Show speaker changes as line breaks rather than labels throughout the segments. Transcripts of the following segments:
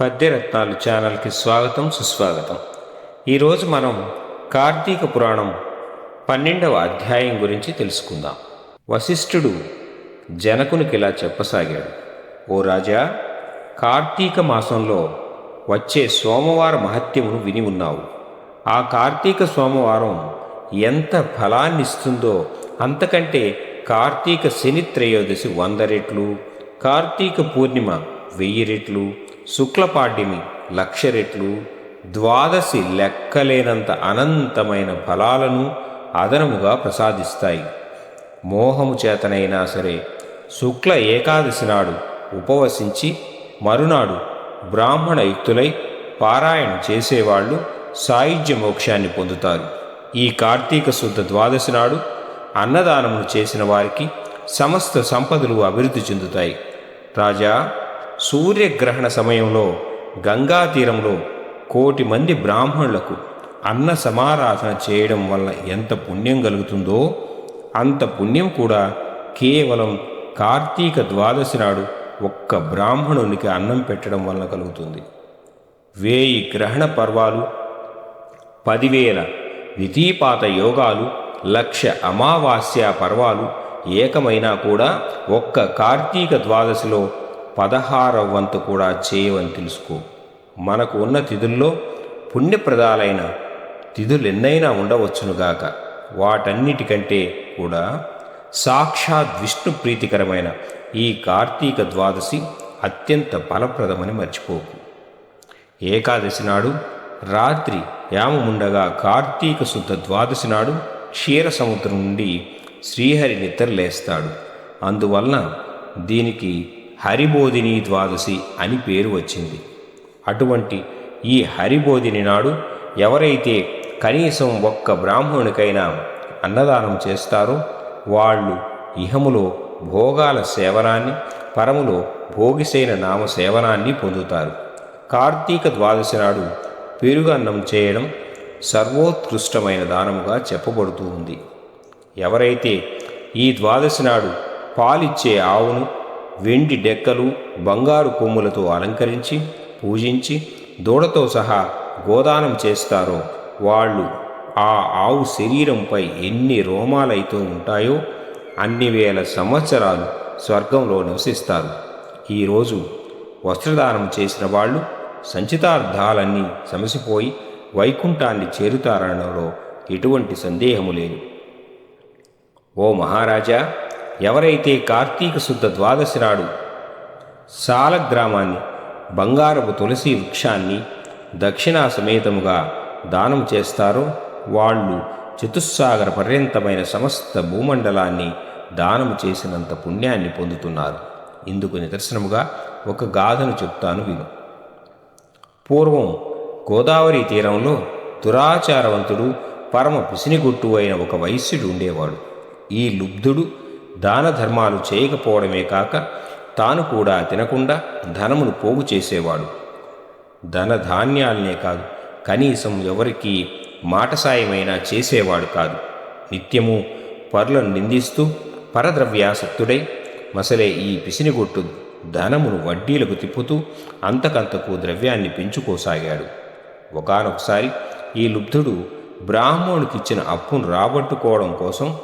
పద్యరత్నాలు ఛానల్కి స్వాగతం సుస్వాగతం. ఈరోజు మనం కార్తీక పురాణం పన్నెండవ అధ్యాయం గురించి తెలుసుకుందాం. వశిష్ఠుడు జనకునికి ఇలా చెప్పసాగాడు. ఓ రాజా కార్తీక మాసంలో వచ్చే సోమవార మహత్యమును విని ఉన్నావు. ఆ కార్తీక సోమవారం ఎంత ఫలాన్నిస్తుందో అంతకంటే కార్తీక శని త్రయోదశి వంద రెట్లు కార్తీక పూర్ణిమ వెయ్యి రెట్లు శుక్లపాడ్యమి లక్ష రెట్లు ద్వాదశి లెక్కలేనంత అనంతమైన ఫలాలను అదనముగా ప్రసాదిస్తాయి. మోహము చేతనైనా సరే శుక్ల ఏకాదశి నాడు ఉపవసించి మరునాడు బ్రాహ్మణ యుక్తులై పారాయణ చేసేవాళ్ళు సాయుధ్య మోక్షాన్ని పొందుతారు. ఈ కార్తీక శుద్ధ ద్వాదశి నాడు అన్నదానమును చేసిన వారికి సమస్త సంపదలు అభివృద్ధి చెందుతాయి. రాజా సూర్యగ్రహణ సమయంలో గంగా తీరంలో కోటి మంది బ్రాహ్మణులకు అన్న సమారాధన చేయడం వల్ల ఎంత పుణ్యం కలుగుతుందో అంత పుణ్యం కూడా కేవలం కార్తీక ద్వాదశి నాడు ఒక్క బ్రాహ్మణునికి అన్నం పెట్టడం వలన కలుగుతుంది. వేయి గ్రహణ పర్వాలు పదివేల విధీపాత యోగాలు లక్ష అమావాస్య పర్వాలు ఏకమైనా కూడా ఒక్క కార్తీక ద్వాదశిలో పదహారవ వంతు కూడా చేయవని తెలుసుకో. మనకు ఉన్న తిథుల్లో పుణ్యప్రదాలైన తిథులు ఎన్నైనా ఉండవచ్చునుగాక వాటన్నిటికంటే కూడా సాక్షాత్ విష్ణు ప్రీతికరమైన ఈ కార్తీక ద్వాదశి అత్యంత ఫలప్రదమని మర్చిపోకు. ఏకాదశి నాడు రాత్రి యామముండగా కార్తీక శుద్ధ ద్వాదశి నాడు క్షీర సముద్రం నుండి శ్రీహరి నిద్రలేస్తాడు. అందువలన దీనికి హరిబోధిని ద్వాదశి అని పేరు వచ్చింది. అటువంటి ఈ హరిబోధిని నాడు ఎవరైతే కనీసం ఒక్క బ్రాహ్మణునికైనా అన్నదానం చేస్తారో వాళ్ళు ఇహములో భోగాల సేవనాన్ని పరములో భోగిసైన నామ సేవనాన్ని పొందుతారు. కార్తీక ద్వాదశి నాడు పెరుగన్నం చేయడం సర్వోత్కృష్టమైన దానముగా చెప్పబడుతూ ఉంది. ఎవరైతే ఈ ద్వాదశి నాడు పాలిచ్చే ఆవును వెండి డెక్కలు బంగారు కొమ్ములతో అలంకరించి పూజించి దూడతో సహా గోదానం చేస్తారో వాళ్ళు. ఆ ఆవు శరీరంపై ఎన్ని రోమాలైతూ ఉంటాయో అన్ని వేల సంవత్సరాలు స్వర్గంలో నివసిస్తారు. ఈరోజు వస్త్రదానం చేసిన వాళ్ళు సంచితార్థాలన్నీ సమసిపోయి వైకుంఠాన్ని చేరుతారనడంలో ఎటువంటి సందేహము లేదు. ఓ మహారాజా ఎవరైతే కార్తీక శుద్ధ ద్వాదశి నాడు సాలగ్రామాన్ని బంగారపు తులసి వృక్షాన్ని దక్షిణా సమేతముగా దానం చేస్తారో వాళ్ళు చతుస్సాగర పర్యంతమైన సమస్త భూమండలాన్ని దానము చేసినంత పుణ్యాన్ని పొందుతున్నారు. ఇందుకు నిదర్శనముగా ఒక గాథను చెప్తాను విను. పూర్వం గోదావరి తీరంలో దురాచారవంతుడు పరమ పిసినిగుట్టు అయిన ఒక వైశ్యుడు ఉండేవాడు. ఈ లుబ్ధుడు దాన ధర్మాలు చేయకపోవడమే కాక తాను కూడా తినకుండా ధనమును పోగు చేసేవాడు. ధన ధాన్యాలనే కాదు కనీసం ఎవరికి మాట సాయమైనా చేసేవాడు కాదు. నిత్యము పరులను నిందిస్తూ పరద్రవ్యాసక్తుడై మసలే ఈ పిసినిగొట్టు ధనమును వడ్డీలకు తిప్పుతూ అంతకంతకు ద్రవ్యాన్ని పెంచుకోసాగాడు. ఒకనొకసారి ఈ లుబ్ధుడు బ్రాహ్మణుడికిచ్చిన అప్పును రాబట్టుకోవడం కోసం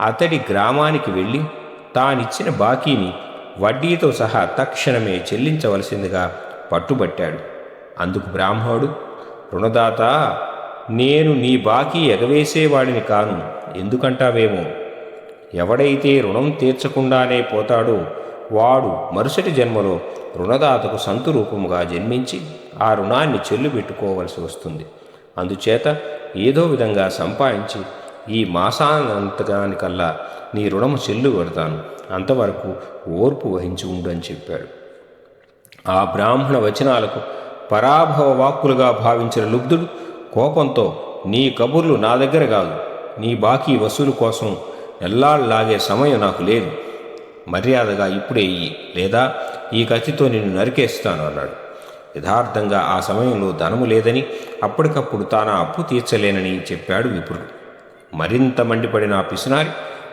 అతడి గ్రామానికి వెళ్ళి తానిచ్చిన బాకీని వడ్డీతో సహా తక్షణమే చెల్లించవలసిందిగా పట్టుబట్టాడు. అందుకు బ్రాహ్మణుడు రుణదాత నేను నీ బాకీ ఎగవేసేవాడిని కాను ఎందుకంటావేమో? ఎవడైతే రుణం తీర్చకుండానే పోతాడో వాడు మరుసటి జన్మలో రుణదాతకు సంతు రూపముగా జన్మించి ఆ రుణాన్ని చెల్లుబెట్టుకోవలసి వస్తుంది. అందుచేత ఏదో విధంగా సంపాదించి ఈ మాసానంతకానికల్లా నీ రుణము చెల్లు కొడతాను అంతవరకు ఓర్పు వహించి ఉండు అని చెప్పాడు. ఆ బ్రాహ్మణ వచనాలకు పరాభవ వాక్కులుగా భావించిన లుబ్ధుడు కోపంతో నీ కబుర్లు నా దగ్గర కాదు. నీ బాకీ వసూలు కోసం ఎల్లాళ్ళలాగే సమయం నాకు లేదు. మర్యాదగా ఇప్పుడే ఇయ్యి లేదా ఈ కత్తితో నిన్ను నరికేస్తాను అన్నాడు. యథార్థంగా ఆ సమయంలో ధనము లేదని అప్పటికప్పుడు తాను అప్పు తీర్చలేనని చెప్పాడు విపురుడు. మరింత మండిపడిన ఆ పిసినారి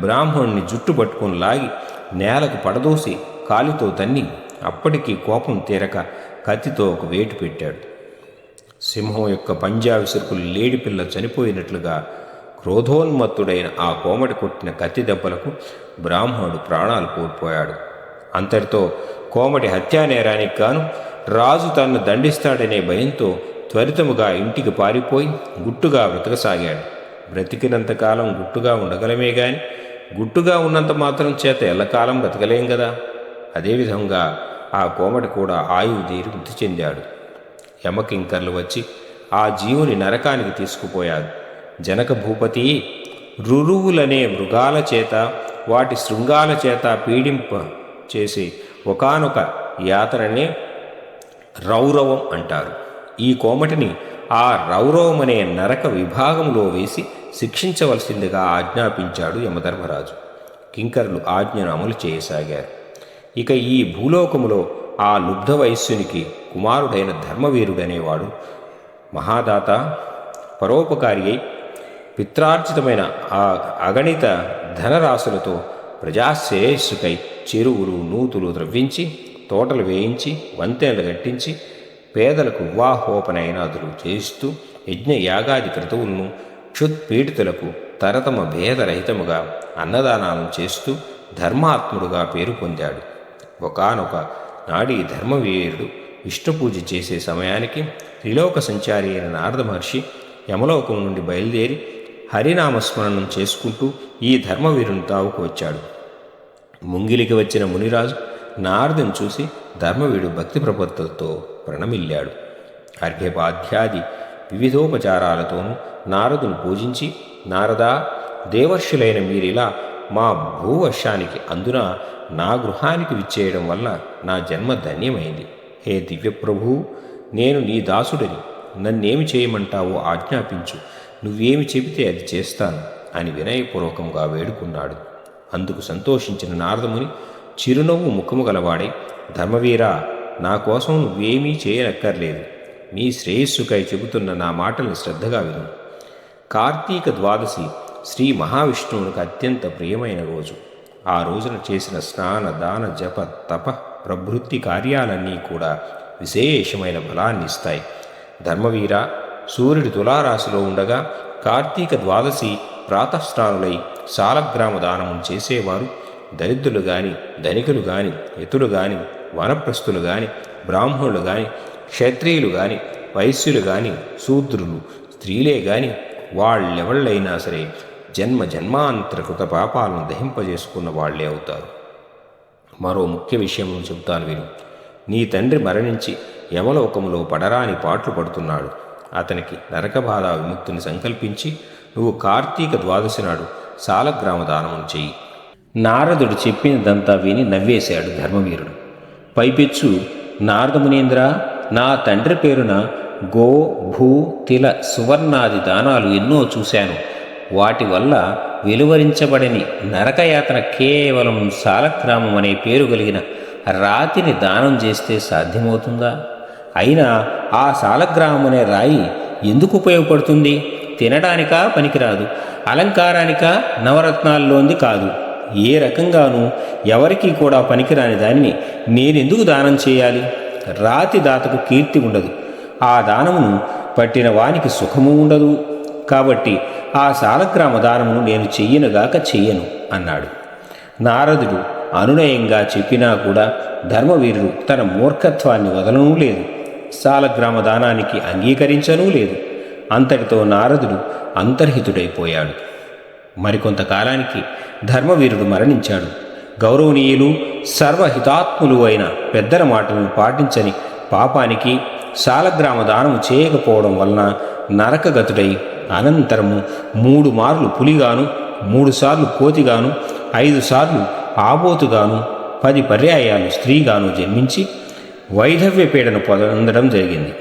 బ్రాహ్మణుని జుట్టు పట్టుకుని లాగి నేలకు పడదోసి కాలితో తన్ని అప్పటికి కోపం తీరక కత్తితో ఒక వేటు పెట్టాడు. సింహం యొక్క పంజా విసురుకులు లేడిపిల్ల చనిపోయినట్లుగా క్రోధోన్మత్తుడైన ఆ కోమటి కొట్టిన కత్తి దెబ్బలకు బ్రాహ్మణుడు ప్రాణాలు కోల్పోయాడు. అంతటితో కోమటి హత్యా నేరానికి గాను రాజు తన్ను దండిస్తాడనే భయంతో త్వరితముగా ఇంటికి పారిపోయి గుట్టుగా బ్రతకసాగాడు. బ్రతికినంతకాలం గుట్టుగా ఉండగలమే గాని గుట్టుగా ఉన్నంత మాత్రం చేత ఎల్లకాలం బ్రతకలేం కదా అదేవిధంగా ఆ కోమటి కూడా ఆయువు తీరి మృతి చెందాడు. యమకింకర్లు వచ్చి ఆ జీవుని నరకానికి తీసుకుపోయారు. జనక భూపతి రురువులనే మృగాల చేత వాటి శృంగాల చేత పీడింప చేసి ఒకానొక యాతననే రౌరవం అంటారు. ఈ కోమటిని ఆ రౌరవం అనే నరక విభాగంలో వేసి శిక్షించవలసిందిగా ఆజ్ఞాపించాడు యమధర్మరాజు. కింకరులు ఆజ్ఞను అమలు చేయసాగారు. ఇక ఈ భూలోకములో ఆ లుబ్ధ వయస్సునికి కుమారుడైన ధర్మవీరుడనేవాడు మహాదాత పరోపకారి అయి పిత్రార్జితమైన ఆ అగణిత ధనరాశులతో ప్రజాశ్రేయస్సుకై చెరువులు నూతులు ద్రవ్వించి తోటలు వేయించి వంతెనలు కట్టించి పేదలకు వివాహోపనయనాదులు చేయిస్తూ యజ్ఞ యాగాది క్రతువులను క్షుత్పీడితులకు తరతమ భేదరహితముగా అన్నదానాలను చేస్తూ ధర్మాత్ముడుగా పేరు పొందాడు. ఒకనొక నాడి ధర్మవీరుడు విష్ణు పూజ చేసే సమయానికి త్రిలోక సంచారి అయిన నారద మహర్షి యమలోకం నుండి బయలుదేరి హరినామస్మరణం చేసుకుంటూ ఈ ధర్మవీరుని తావుకు వచ్చాడు. ముంగిలికి వచ్చిన మునిరాజు నారదుని చూసి ధర్మవీడు భక్తి ప్రపత్తులతో ప్రణమిల్లాడు. అర్ఘ్యపాధ్యాది వివిధోపచారాలతోనూ నారదును పూజించి నారదా దేవర్షులైన మీరిలా మా భూవర్షానికి అందున నా గృహానికి విచ్చేయడం వల్ల నా జన్మ ధన్యమైంది. హే దివ్యప్రభు నేను నీ దాసుడిని. నన్నేమి చేయమంటావో ఆజ్ఞాపించు. నువ్వేమి చెబితే అది చేస్తాను అని వినయపూర్వకంగా వేడుకున్నాడు. అందుకు సంతోషించిన నారదముని చిరునవ్వు ముఖము గలవాడై ధర్మవీరా నా కోసం నువ్వేమీ చేయనక్కర్లేదు. నీ శ్రేయస్సుకై చెబుతున్న నా మాటలను శ్రద్ధగా విను. కార్తీక ద్వాదశి శ్రీ మహావిష్ణువునికి అత్యంత ప్రియమైన రోజు. ఆ రోజున చేసిన స్నాన దాన జప తప ప్రభృతి కార్యాలన్నీ కూడా విశేషమైన బలాన్ని ఇస్తాయి. ధర్మవీర సూర్యుడి తులారాశిలో ఉండగా కార్తీక ద్వాదశి ప్రాతస్నానులై సాలగ్రామ దానము చేసేవారు. దరిద్రులు గాని ధనికులు గాని ఎతులు గాని వనప్రస్థులు గాని బ్రాహ్మణులు గాని క్షత్రియులు గాని వైశ్యులు గాని శూద్రులు స్త్రీలే గాని వాళ్ళెవళ్ళైనా సరే జన్మ జన్మాంతరకృత పాపాలను దహింపజేసుకున్న వాళ్ళే అవుతారు. మరో ముఖ్య విషయం చెబుతాను విను. నీ తండ్రి మరణించి యమలోకములో పడరాని పాట్లు పడుతున్నాడు. అతనికి నరకబాధ విముక్తిని సంకల్పించి నువ్వు కార్తీక ద్వాదశి నాడు సాలగ్రామ దానము చెయ్యి. నారదుడు చెప్పినదంతా విని నవ్వేశాడు ధర్మవీరుడు. పైపెచ్చు నారదమునేంద్ర నా తండ్రి పేరున గో భూ తిల సువర్ణాది దానాలు ఎన్నో చూశాను. వాటి వల్ల వెలువరించబడని నరకయాతన కేవలం సాలగ్రామం అనే పేరు కలిగిన రాతిని దానం చేస్తే సాధ్యమవుతుందా? అయినా ఆ సాలగ్రామం అనే రాయి ఎందుకు ఉపయోగపడుతుంది? తినడానికా పనికిరాదు. అలంకారానికా నవరత్నాల్లోంది కాదు. ఏ రకంగానూ ఎవరికీ కూడా పనికిరాని దానిని నేనెందుకు దానం చేయాలి? రాతి దాతకు కీర్తి ఉండదు. ఆ దానమును పట్టిన వానికి సుఖము ఉండదు. కాబట్టి ఆ సాలగ్రామ దానమును నేను చెయ్యనుగాక చెయ్యను అన్నాడు. నారదుడు అనునయంగా చెప్పినా కూడా ధర్మవీరుడు తన మూర్ఖత్వాన్ని వదలనూ లేదు. సాలగ్రామ దానానికి అంగీకరించనూ లేదు. అంతటితో నారదుడు అంతర్హితుడైపోయాడు. మరికొంతకాలానికి ధర్మవీరుడు మరణించాడు. గౌరవనీయులు సర్వహితాత్ములు అయిన పెద్దల మాటలను పాటించని పాపానికి సాలగ్రామ దానము చేయకపోవడం వలన నరకగతుడై అనంతరము మూడు మార్లు పులిగాను మూడుసార్లు కోతిగాను ఐదుసార్లు ఆబోతుగాను పది పర్యాయాలు స్త్రీగాను జన్మించి వైధవ్య పీడను పొందడం జరిగింది.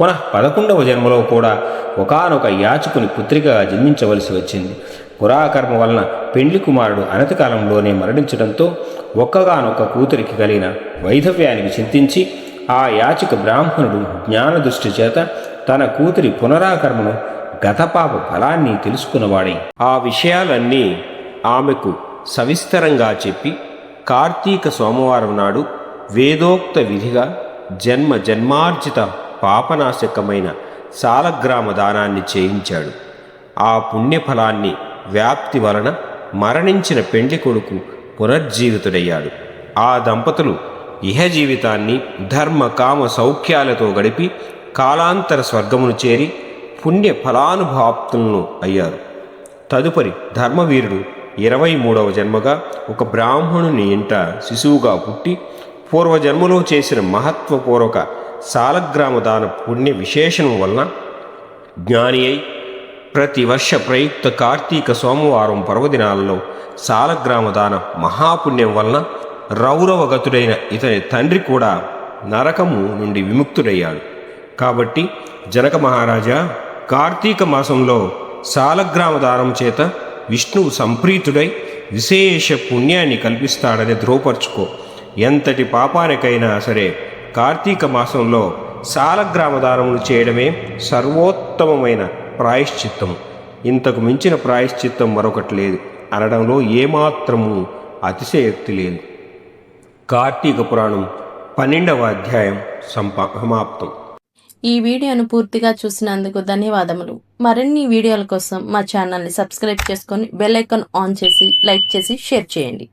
పునః పదకొండవ జన్మలో కూడా ఒకానొక యాచకుని పుత్రికగా జన్మించవలసి వచ్చింది. పురాకర్మ వలన పెండ్లి కుమారుడు అనతికాలంలోనే మరణించడంతో ఒక్కగానొక్క కూతురికి కలిగిన వైధవ్యానికి చింతించి ఆ యాచక బ్రాహ్మణుడు జ్ఞానదృష్టి చేత తన కూతురి పునరాకర్మను గతపాప ఫలాన్ని తెలుసుకున్నవాడై. ఆ విషయాలన్నీ ఆమెకు సవిస్తరంగా చెప్పి కార్తీక సోమవారం నాడు వేదోక్త విధిగా జన్మ జన్మార్జిత పాపనాశకమైన సాలగ్రామ దానాన్ని చేయించాడు. ఆ పుణ్యఫలాన్ని వ్యాప్తి వలన మరణించిన పెండ్లి కొడుకు పునర్జీవితుడయ్యాడు. ఆ దంపతులు ఇహ జీవితాన్ని ధర్మ కామ సౌఖ్యాలతో గడిపి కాలాంతర స్వర్గమును చేరి పుణ్య ఫలానుభాప్తులను అయ్యారు. తదుపరి ధర్మవీరుడు ఇరవై మూడవ జన్మగా ఒక బ్రాహ్మణుని ఇంట శిశువుగా పుట్టి పూర్వజన్మలో చేసిన మహత్వపూర్వక సాలగ్రామ దాన పుణ్య విశేషణం వలన జ్ఞాని అయి ప్రతి వర్ష ప్రయుక్త కార్తీక సోమవారం పర్వదినాలలో సాలగ్రామ దాన మహాపుణ్యం వలన రౌరవగతుడైన ఇతని తండ్రి కూడా నరకము నుండి విముక్తుడయ్యాడు. కాబట్టి జనక మహారాజా కార్తీక మాసంలో సాలగ్రామ దానం చేత విష్ణువు సంప్రీతుడై విశేష పుణ్యాన్ని కల్పిస్తాడని ధృవపరుచుకో. ఎంతటి పాపానికైనా సరే కార్తీక మాసంలో సాలగ్రామ దానములు చేయడమే సర్వోత్తమమైన ప్రాయశ్చిత్తము. ఇంతకు మించిన ప్రాయశ్చిత్తం మరొకటి లేదు. అనడంలో ఏమాత్రము అతిశయోక్తి లేదు. కార్తీక పురాణం పన్నెండవ అధ్యాయం సంపా సమాప్తం.
ఈ వీడియోను పూర్తిగా చూసినందుకు ధన్యవాదములు. మరిన్ని వీడియోల కోసం మా ఛానల్ని సబ్స్క్రైబ్ చేసుకొని బెల్ ఐకాన్ ఆన్ చేసి లైక్ చేసి షేర్ చేయండి.